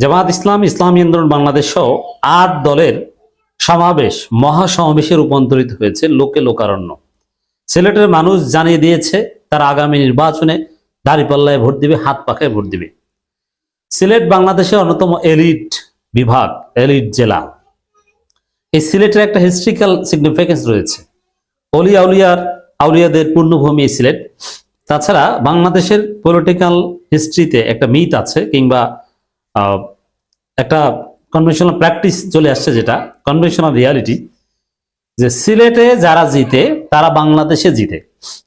জামাত ইসলাম, ইসলামী আন্দোলন বাংলাদেশ সহ আট দলের সমাবেশ, মহাসমাবেশে রূপান্তরিত হয়েছে লোকে লোকারণ্য। সিলেটের মানুষ জানিয়ে দিয়েছে, তারা আগামী নির্বাচনে দাঁড়িপাল্লায় ভোট দিবে, হাত পাখায় ভোট দিবে। সিলেট বাংলাদেশের অন্যতম এলিট বিভাগ, এলিট জেলা। এই সিলেটের একটা হিস্ট্রিক্যাল সিগনিফিকেন্স রয়েছে। অলি আউলিয়ার, আউলিয়াদের পূর্ণভূমি সিলেট। তাছাড়া বাংলাদেশের পলিটিক্যাল হিস্ট্রিতে একটা মিথ আছে কিংবা একটা কনভেনশনাল প্র্যাকটিস চলে আসছে যেটা কনভেনশনাল রিয়ালিটি যে সিলেটে যারা জিতে, তারা বাংলাদেশে জিতে।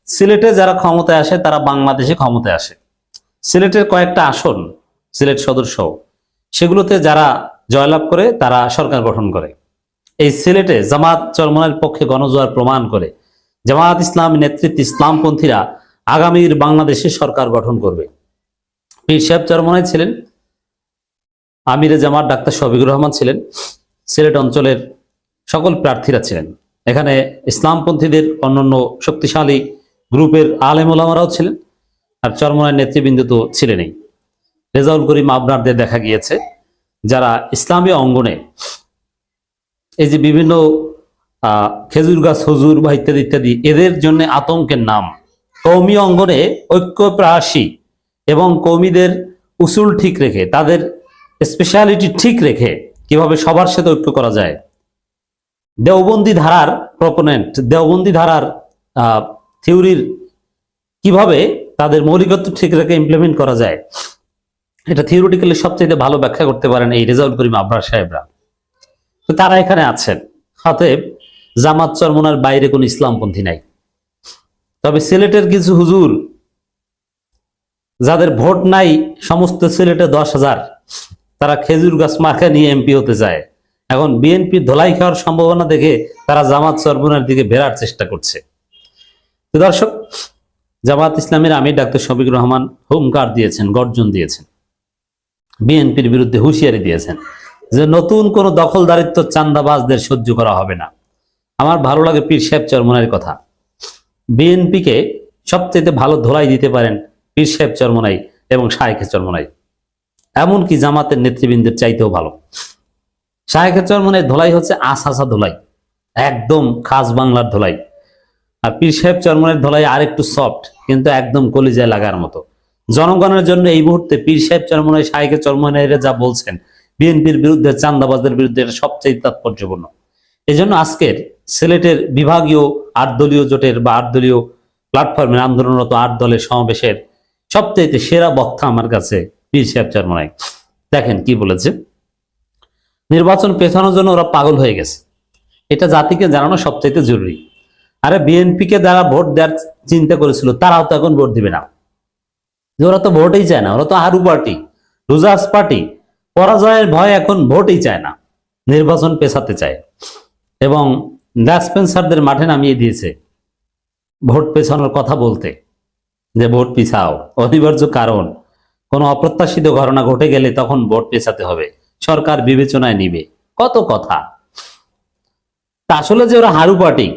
সিলেটে যারা ক্ষমতায় আসে, তারা বাংলাদেশে ক্ষমতায় আসে। সিলেটের কয়েকটা আসন, সিলেট সদর সহ, সেগুলোতে যারা জয়লাভ করে, তারা সরকার গঠন করে। এই সিলেটে জামাত চরমনের পক্ষে গণজোয়ার প্রমাণ করে, জামাত ইসলামী নেতৃত্বে ইসলামপন্থীরা আগামীর বাংলাদেশে সরকার গঠন করবে। পীর সাহেব চরমনায় ছিলেন আমিরে জামাত ডাক্তার শফিকুর রহমান ছিলেন। সিলেট অঞ্চলের সকল প্রার্থীরা ছিলেন। এখানে ইসলামপন্থীদের অন্যান্য শক্তিশালী গ্রুপের আলেম ওলামারাও ছিলেন, আর চরমনায় নেতৃবৃন্দ তো ছিলেনই। রেজাউল করিম আবনারদের দেখা গিয়েছে, যারা ইসলামী অঙ্গনে এই যে বিভিন্ন খেজুর গাছ, হজুর বা ইত্যাদি ইত্যাদি, এদের জন্য আতঙ্কের নাম। কৌমি অঙ্গনে ঐক্য প্রাসী এবং কৌমিদের উসুল ঠিক রেখে তাদের স্পেশালিটি ঠিক রেখে কীভাবে সবার সাথে ঐক্য করা যায়। দেওবন্দি ধারার প্রপোনেন্ট দেওবন্দি ধারার থিওরির কীভাবে তাদের মৌলিকত্ব ঠিক রেখে ইমপ্লিমেন্ট করা যায়, এটা থিওরিটিক্যালি সবচেয়ে ভালো ব্যাখ্যা করতে পারেন এই রেজাউল করিম আবরার সাহেবরা। তো তারা এখানে আছেন। অতএব জামাত চরমনার বাইরে কোনো ইসলামপন্থী নাই। তবে সিলেটের কিছু হুজুর, যাদের ভোট নাই, সমস্ত সিলেটে দশ হাজার। তারা খেজুর গাছ মাখা নিয়ে এমপি হতে চায় এখন বিএনপি ধোলাই খাওয়ার সম্ভাবনা দেখে তারা জামাত চরমনার দিকে বেরার চেষ্টা করছে। দর্শক, জামাত ইসলামের আমির ডাক্তার শফিক রহমান হুঙ্কার দিয়েছেন, গর্জন দিয়েছেন। বিএনপির বিরুদ্ধে হুঁশিয়ারি দিয়েছেন যে নতুন কোন দখলদারিত্ব চান্দাবাজদের সহ্য করা হবে না। আমার ভালো লাগে পীর সাহেব চরমনাইয়ের কথা। বিএনপিকে সবচেয়ে ভালো ধোলাই দিতে পারেন পীর সাহেব চরমনাই এবং শাহেখে চরমনাই। এমনকি জামাতের নেতৃবৃন্দের চাইতেও ভালো। শাহেখে চরমনাই ধোলাই হচ্ছে আশাসা ধোলাই, একদম খাস বাংলার ধোলাই। আর পীর সাহেব চরমনের ধোলাই আর একটু সফট কিন্তু একদম কলিজায় লাগার মতো। জনগণের জন্য এই মুহূর্তে পীর সাহেব চরমনাই শাহেখে চরমনাইরা যা বলছেন, বিএনপির বিরুদ্ধে, চান্দাবাজদের বিরুদ্ধে, এটা সবচেয়ে তাৎপর্যপূর্ণ। এই জন্য আজকের সিলেটের বিভাগীয় আট দলীয় জোটের বা আট দলীয় প্ল্যাটফর্মের আন্দোলনরত আট দলের সমাবেশের সবচেয়ে সেরা বক্তা আমার কাছে পীর সাহেব চরমনাই দেখেন কি বলেছে। নির্বাচন পেছানোর জন্য ওরা পাগল হয়ে গেছে। এটা জাতিকে জানানো সবচাইতে জরুরি। আরে বিএনপিকে যারা ভোট দেওয়ার চিন্তা করেছিল, তারাও তো এখন ভোট দিবে না। ওরা তো ভোটই চায় না, ওরা তো হারু পার্টি, লুজার্স পার্টি। পরাজয়ের ভয় এখন ভোটই চায় না, নির্বাচন পেছাতে চায়। এবং স্পেন্সারদের মাঠে নামিয়ে দিয়েছে ভোট পেছানোর কথা বলতে, যে ভোট পিছাও। অনিবার্য কারণ। কোনো অপ্রত্যাশিত ঘটনা ঘটে গেলে তখন ভোট পেছাতে হবে। সরকার বিবেচনায় নিবে। কত কথা। তা আসলে যে ওরা হারু পার্টি,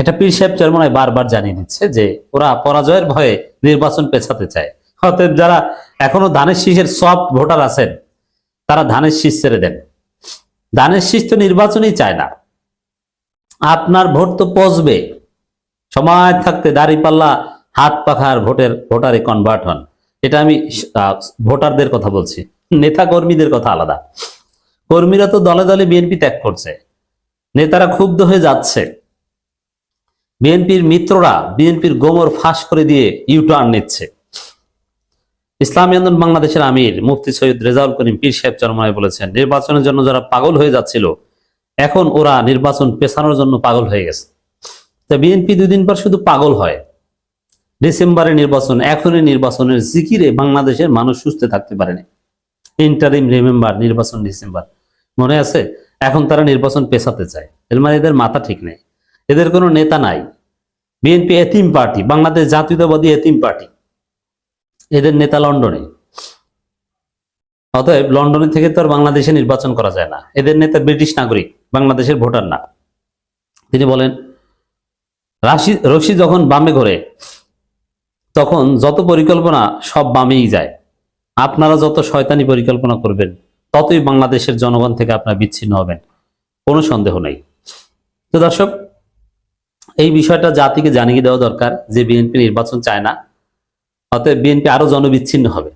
এটা পীর সাহেব চরমনায় বারবার জানিয়ে দিচ্ছে যে ওরা পরাজয়ের ভয়ে নির্বাচন পেছাতে চায়। অতএব যারা এখনও ধানের শীষের সফট ভোটার আছেন, তারা ধানের শীষ ছেড়ে দেন। ধানের শীষ তো নির্বাচনই চায় না। আপনার ভোট তো পচবে। সময় থাকতে দাঁড়িপাল্লা হাত পাখার ভোটের, ভোটারে কনভার্ট হন। এটা আমি ভোটারদের কথা বলছি। নেতা কর্মীদের কথা আলাদা। কর্মীরা তো দলে দলে বিএনপি ত্যাগ করছে। নেতারা ক্ষুব্ধ হয়ে যাচ্ছে। বিএনপির মিত্ররা বিএনপির গোমর ফাঁস করে দিয়ে ইউটার্ন নিচ্ছে। ইসলামী আন্দোলন বাংলাদেশের আমির মুফতি সৈয়দ রেজাউল করিম পীর সাহেব চরমায় বলেছেন, নির্বাচনের জন্য যারা পাগল হয়ে যাচ্ছিল, এখন ওরা নির্বাচন পেছানোর জন্য পাগল হয়ে গেছে। তা বিএনপি দুদিন পর শুধু পাগল হয়। ডিসেম্বরে নির্বাচন, এখনই নির্বাচনের জিকিরে বাংলাদেশের মানুষ সুস্থ থাকতে পারেনি। ইন্টারিম রিমেম্বার নির্বাচন ডিসেম্বর। মনে আছে? এখন তারা নির্বাচন পেছাতে চায়। এর মানে এদের মাথা ঠিক নেই। এদের কোনো নেতা নাই। বিএনপি এতিম পার্টি, বাংলাদেশ জাতীয়তাবাদী এতিম পার্টি। এদের নেতা লন্ডনে। অতএব লন্ডনে থেকে তো আর বাংলাদেশে নির্বাচন করা যায় না। এদের নেতা ব্রিটিশ নাগরিক, বাংলাদেশের ভোটার না। তিনি বলেন, রাশি রশি যখন বামে ঘোরে তখন যত পরিকল্পনা সব বামেই যায়। আপনারা যত শয়তানি পরিকল্পনা করবেন, ততই বাংলাদেশের জনগণ থেকে আপনারা বিচ্ছিন্ন হবেন। কোনো সন্দেহ নেই। তো দর্শক, এই বিষয়টা জাতিকে জানিয়ে দেওয়া দরকার যে বিএনপি নির্বাচন চায় না, অতএব বিএনপি আরও জনবিচ্ছিন্ন হবে।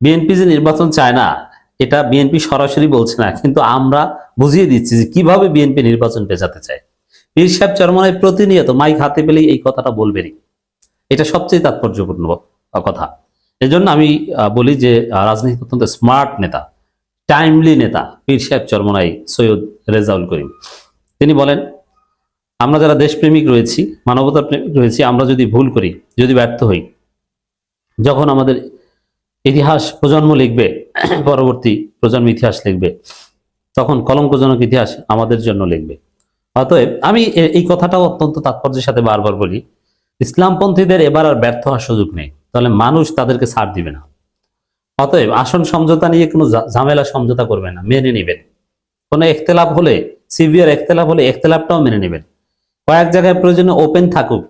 বিএনপি যে নির্বাচন চায় না, এটা বিএনপি সরাসরি বলছে না, কিন্তু আমরা বুঝিয়ে দিচ্ছি যে কীভাবে বিএনপি নির্বাচন পেঁচাতে চায়। পীর সাহেব চরমনায় প্রতিনিয়ত মাইক হাতে পেলেই এই কথাটা বলবেনই। এটা সবচেয়ে তাৎপর্যপূর্ণ কথা। এজন্য আমি বলি যে রাজনীতি অত্যন্ত স্মার্ট নেতা, টাইমলি নেতা, পীর সাহেব চরমনাই সৈয়দ রেজাউল করিম। তিনি বলেন, আমরা যারা দেশপ্রেমিক রয়েছি, মানবতার প্রেমিক রয়েছি, আমরা যদি ভুল করি, যদি ব্যর্থ হই, যখন আমাদের ইতিহাস প্রজন্ম লিখবে, পরবর্তী প্রজন্ম ইতিহাস লিখবে, তখন কলঙ্কজনক ইতিহাস আমাদের জন্য লিখবে। অতএব আমি এই কথাটাও অত্যন্ত তাৎপর্যের সাথে বারবার বলি ইসলামপন্থীদের এবার আর ব্যর্থ হওয়ার সুযোগ নেই। তাহলে মানুষ তাদেরকে ছাড় দিবে না। অতএব আসন সমঝোতা নিয়ে কোনো ঝামেলা সমঝোতা করবে না, মেনে নেবেন। কোনো এখতেলাফ হলে, সিভিয়ার এখতেলাফ হলে এখতেলাফটাও মেনে নেবেন। কয়েক জায়গায় প্রয়োজনে ওপেন থাকুক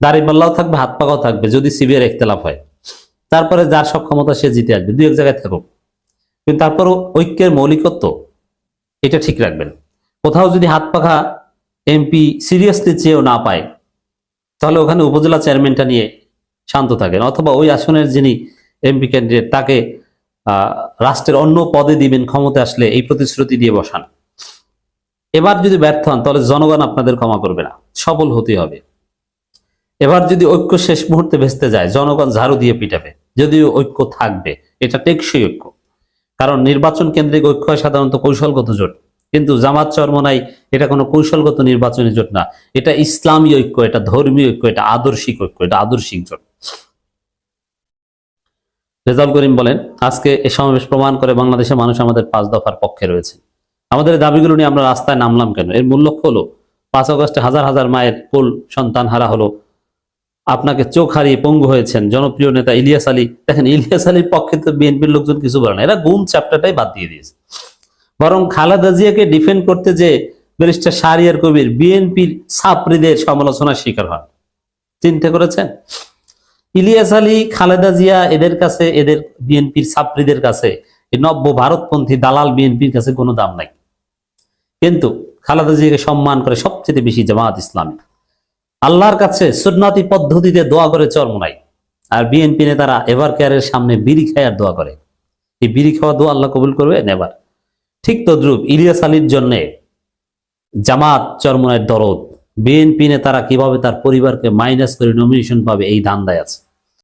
দাড়িপাল্লাও থাকবে, হাত পাকাও থাকবে, যদি সিভিয়ার এখতেলাফ হয়। তারপরে যার সক্ষমতা সে জিতে আসবে, দুই এক জায়গায় থাকুক। কিন্তু তারপরও ঐক্যের মৌলিকত্ব, এটা ঠিক রাখবেন। কোথাও যদি হাত পাখা এমপি সিরিয়াসলি চেয়েও না পায় তাহলে ওখানে উপজেলা চেয়ারম্যানটা নিয়ে শান্ত থাকেন। অথবা ওই আসনের যিনি এমপি ক্যান্ডিডেট তাকে রাষ্ট্রের অন্য পদে দিবেন ক্ষমতা আসলে এই প্রতিশ্রুতি দিয়ে বসান। এবার যদি ব্যর্থ হন, তাহলে জনগণ আপনাদের ক্ষমা করবে না। সফল হতে হবে। এবার যদি ঐক্য শেষ মুহূর্তে ভেস্তে যায়, জনগণ ঝাড়ু দিয়ে পিটাবে। যদিও ঐক্য থাকবে, এটা টেকসই ঐক্য। কারণ নির্বাচন কেন্দ্রিক ঐক্য সাধারণত কৌশলগত জোট। কিন্তু জামাত চরমনাই এটা কোনো কৌশলগত নির্বাচনী জোট না। এটা ইসলামী ঐক্য, এটা ধর্মীয় ঐক্য, এটা আদর্শিক ঐক্য, এটা আদর্শিক জোট। রেজাউল করিম বলেন, আজকে এ সমাবেশ প্রমাণ করে বাংলাদেশের মানুষ আমাদের পাঁচ দফার পক্ষে রয়েছে। আমাদের দাবিগুলো নিয়ে আমরা রাস্তায় নামলাম কেন? এর মূল লক্ষ্য হলো, পাঁচ আগস্টে হাজার হাজার মায়ের কোল সন্তান হারা হলো। আপনাকে চোখ হারিয়ে পঙ্গু হয়েছেন জনপ্রিয় নেতা ইলিয়াস আলী। দেখেন, ইলিয়াস আলীর পক্ষে তো বিএনপির লোকজন কিছু বলে না। এরা গুম চ্যাপ্টারটাই বাদ দিয়ে দিয়েছে। বরং খালেদা জিয়াকে ডিফেন্ড করতে যে ব্যারিস্টার শাহরিয়ার কবির বিএনপির ছাত্রীদের সমালোচনার শিকার হন। চিন্তা করেছেন? ইলিয়াস আলী, খালেদা জিয়া এদের কাছে, এদের বিএনপির ছাত্রীদের কাছে নব্য ভারতপন্থী দালাল বিএনপির কাছে কোনো দাম নাই। কিন্তু খালেদা জিয়াকে সম্মান করে সবচেয়ে বেশি জামাত ইসলামী। আল্লাহর কাছে সুন্নতি পদ্ধতিতে দোয়া করে চর্ম নাই। আর বিএনপি নেতারা এবার কেয়ারের সামনে বিড়ি খায়ার দোয়া করে। এই বিড়ি খাওয়া দোয়া আল্লাহ কবুল করবে? নেবার ঠিক তদ্রুপ ইলিয়াস আলীর জন্য জামাত চরমনের দরদ। বিএনপি নেতারা কীভাবে তার পরিবারকে মাইনাস করে নমিনেশন পাবে এই ধান্দায় আছে।